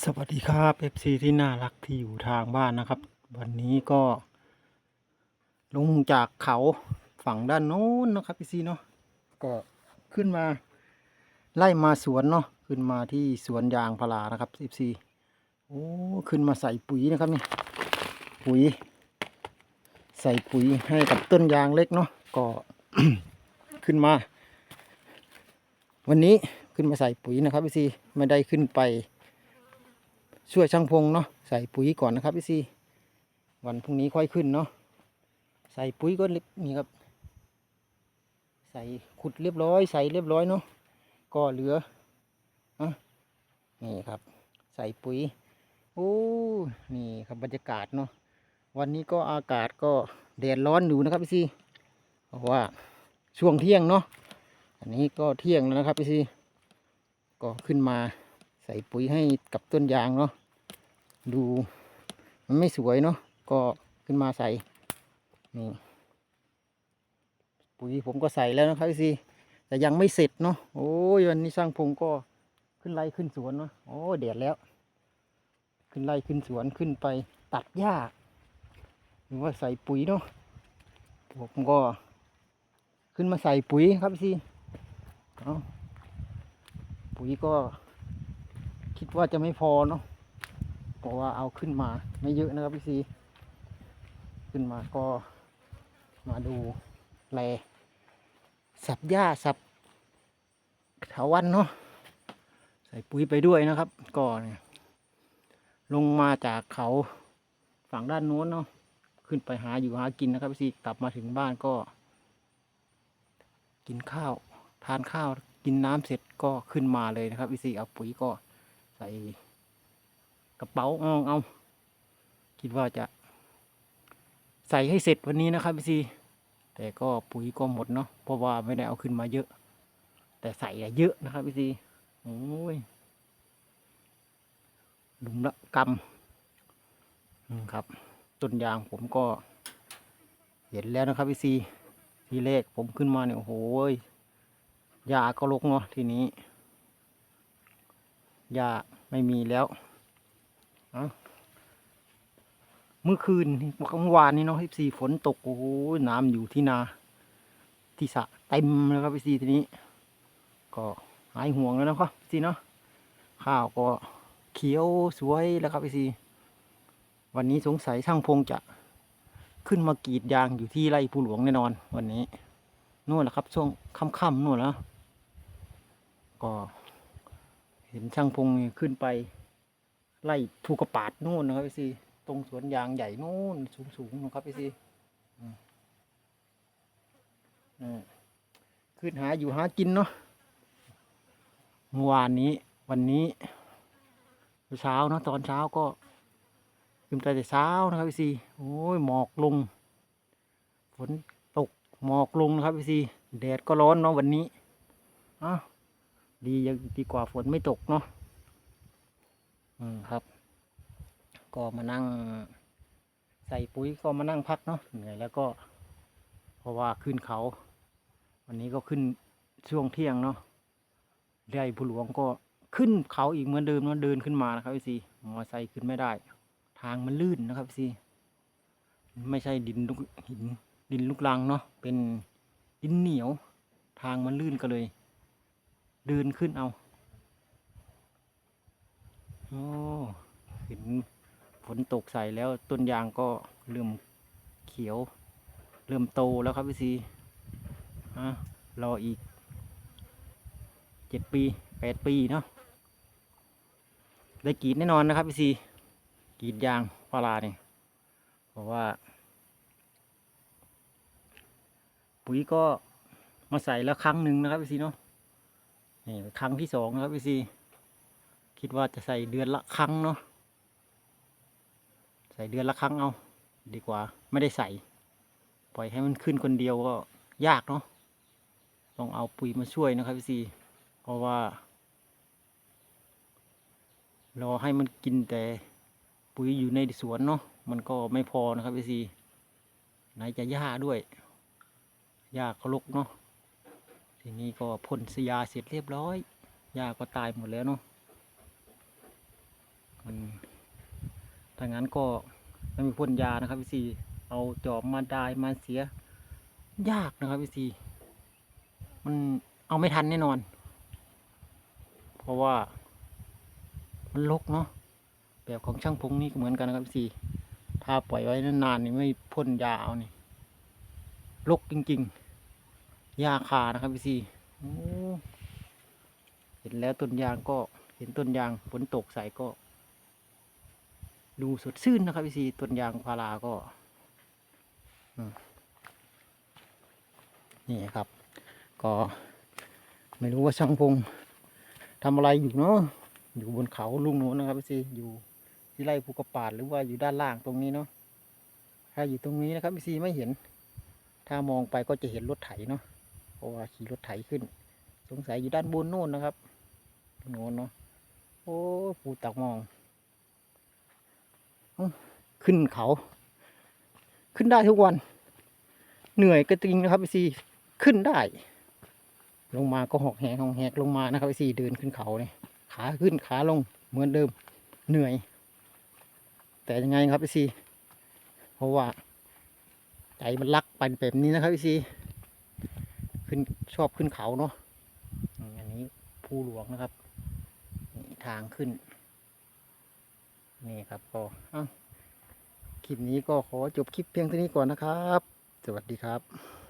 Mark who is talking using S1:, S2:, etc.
S1: สวัสดีครับ FC ที่น่ารักที่อยู่ทางบ้านนะครับ วันนี้ก็ ลงจากเขาฝั่งด้านโน้นนะครับ FC เนาะก็ขึ้นมา ไล่มาสวนเนาะขึ้นมาที่สวนยางพารานะครับ FC โอ้ขึ้นมาใส่ปุ๋ยนะครับเนี่ยปุ๋ย ใส่ปุ๋ยให้กับต้นยางเล็กเนาะก็ขึ้นมา วันนี้ขึ้นมาใส่ปุ๋ยนะครับ FC ไม่ได้ขึ้นไป ช่วยช่างพงเนาะใส่ปุ๋ยก่อนนะครับพี่ซีวันพรุ่งนี้ค่อยขึ้นเนาะใส่ปุ๋ยก็นี่ครับ ใส่ขุดเรียบร้อย ใส่เรียบร้อยเนาะก็เหลืออะนี่ครับ ใส่ปุ๋ยโอ้นี่ครับบรรยากาศเนาะวันนี้ก็อากาศก็แดดร้อนอยู่นะครับพี่ซีเพราะว่าช่วงเที่ยงเนาะอันนี้ก็เที่ยงแล้วนะครับพี่ซีก็ขึ้นมาใส่ปุ๋ยให้กับต้นยางเนาะ ดูมันไม่สวยเนาะก็ขึ้นมาใส่นี่ปุ๋ยผมก็ใส่แล้วนะครับพี่ซีแต่ยังไม่เสร็จเนาะโอ้ยวันนี้ช่างพงก็ขึ้นไร่ขึ้นสวนเนาะโอ้เดือดแล้ว ขึ้นไร่ขึ้นสวนขึ้นไปตัดหญ้าหรือว่าใส่ปุ๋ยเนาะผมก็ ขึ้นมาใส่ปุ๋ยครับพี่ซีเอาปุ๋ยก็ คิดว่าจะไม่พอเนาะ เพราะว่าเอาขึ้นมาไม่เยอะนะครับพี่ซีขึ้นมาก็มาดูแลสับหญ้าสับเถาวันเนาะใส่ปุ๋ยไปด้วยนะครับก็เนี่ยลงมาจากเขาฝั่งด้านโน้นเนาะขึ้นไปหาอยู่หากินนะครับพี่ซีกลับมาถึงบ้านก็ กินข้าวทานข้าวกินน้ำเสร็จก็ขึ้นมาเลยนะครับพี่ซีเอาปุ๋ยก็ใส่ กระเป๋าเอาเอา คิดว่าจะ ใส่ให้เสร็จวันนี้นะครับพี่ซีแต่ก็ปุ๋ยก็หมดเนาะเพราะว่าไม่ได้เอาขึ้นมาเยอะ แต่ใส่เยอะนะครับพี่ซีโอ้ยหลุมละกำครับต้นยางผมก็ เห็นแล้วนะครับพี่ซีทีแรกผมขึ้นมาเนี่ยโอ้โหยาก็ลกเนาะทีนี้หญ้าไม่มีแล้ว เมื่อคืนเมื่อวานนี้เนาะพี่ซีฝนตกโอ้โหน้ำอยู่ที่นา ที่สะเต็มเลยครับพี่ซีทีนี้ ก็หายห่วงแล้วนะครับพี่ซีเนาะข้าวก็เขียวสวยแล้วครับพี่ซีวันนี้สงสัยช่างพงจะขึ้นมากรีดยางอยู่ที่ไร่ผู้หลวงแน่นอน วันนี้นู่นแหละครับ ช่วงค่ำๆนู่นแล้วก็ เห็นช่างพงขึ้นไป ไล่ถูกกระปาดนู่นนะครับพี่ซีตรงสวนยางใหญ่นู่นสูงๆนะครับพี่ซีขึ้นหาอยู่หากินเนาะเมื่อวานนี้วันนี้เช้าเนาะตอนเช้าก็ขึ้นไปแต่เช้านะครับพี่ซีโอ้ยหมอกลง ฝนตกหมอกลงนะครับพี่ซีแดดก็ร้อนเนาะวันนี้อ้าวดียังดีกว่าฝนไม่ตกเนาะ อืมครับ ก็มานั่ง ใส่ปุ๋ยก็มานั่งพักเนาะเหนื่อยแล้วก็ เพราะว่าขึ้นเขา วันนี้ก็ขึ้นช่วงเที่ยงเนาะไร่ผู้หลวงก็ขึ้นเขาอีกเหมือนเดิมเนาะเดินขึ้นมานะครับพี่ซีมอไซค์ขึ้นไม่ได้ ทางมันลื่นนะครับพี่ซีไม่ใช่ดินลูกหินดินลูกรังเนาะเป็นดินเหนียว ทางมันลื่นก็เลย เดินขึ้นเอา โอ้เห็นฝนตกใส่แล้วต้นยางก็เริ่มเขียว เริ่มโตแล้วครับพี่ซีอะรออีกเจ็ดปีแปดปีเนาะได้กรีดแน่นอนนะครับพี่ซีกรีดยางพาราเนี่ยเพราะว่า ปุ๋ยก็มาใส่แล้วครั้งหนึ่งนะครับพี่ซีเนาะนี่ครั้งที่สองนะครับพี่ซี คิดว่าจะใส่เดือนละครั้งเนาะใส่เดือนละครั้งเอา ดีกว่าไม่ได้ใส่ ปล่อยให้มันขึ้นคนเดียวก็ยากเนาะต้องเอาปุ๋ยมาช่วยนะครับพี่ซีเพราะว่ารอให้มันกินแต่ปุ๋ยอยู่ในสวนเนาะมันก็ไม่พอนะครับพี่ซีไหนจะหญ้าด้วยหญ้าก็รกเนาะทีนี้ก็พ่นสยาเสร็จเรียบร้อยหญ้าก็ตายหมดแล้วเนาะ มันถ้างั้นก็ไม่มีพ่นยานะครับพี่ซีเอาจอบมาดายมาเสีย ยากนะครับพี่ซีมันเอาไม่ทันแน่นอน เพราะว่ามันลกเนาะแบบของช่างพงนี่ก็เหมือนกันนะครับพี่ซีถ้าปล่อยไว้นานๆนี่ไม่พ่นยาเอานี่ลกจริงๆยาคานะครับพี่ซีเห็นแล้วต้นยางก็เห็นต้นยางฝนตกใส่ก็ ดูสดชื่นนะครับพี่ซีต้นยางพาราก็นี่ครับ ก็ไม่รู้ว่าช่างพงทำอะไรอยู่เนาะอยู่บนเขาลุงโน้นนะครับพี่ซีอยู่ที่ไร่ภูกระปาดหรือว่าอยู่ด้านล่างตรงนี้เนาะถ้าอยู่ตรงนี้นะครับพี่ซีไม่เห็น ถ้ามองไปก็จะเห็นรถไถเนาะเพราะว่าขี่รถไถขึ้น สงสัยอยู่ด้านบนโน่นนะครับโน้นเนาะโอ้ปูตักมอง ขึ้นเขา ขึ้นได้ทุกวัน เหนื่อยก็จริงนะครับไอซีขึ้นได้ ลงมาก็หอกแหกหอกแหกลงมานะครับไอซีเดินขึ้นเขาเนี่ยขาขึ้นขาลงเหมือนเดิมเหนื่อย แต่ยังไงครับไอซีเพราะว่า ใจมันรักไปแบบนี้นะครับไอซีขึ้นชอบขึ้นเขาเนาะอันนี้ภูหลวงนะครับทางขึ้น นี่ครับก็เอ้าคลิปนี้ก็ขอจบคลิปเพียงเท่านี้ก่อนนะครับ สวัสดีครับ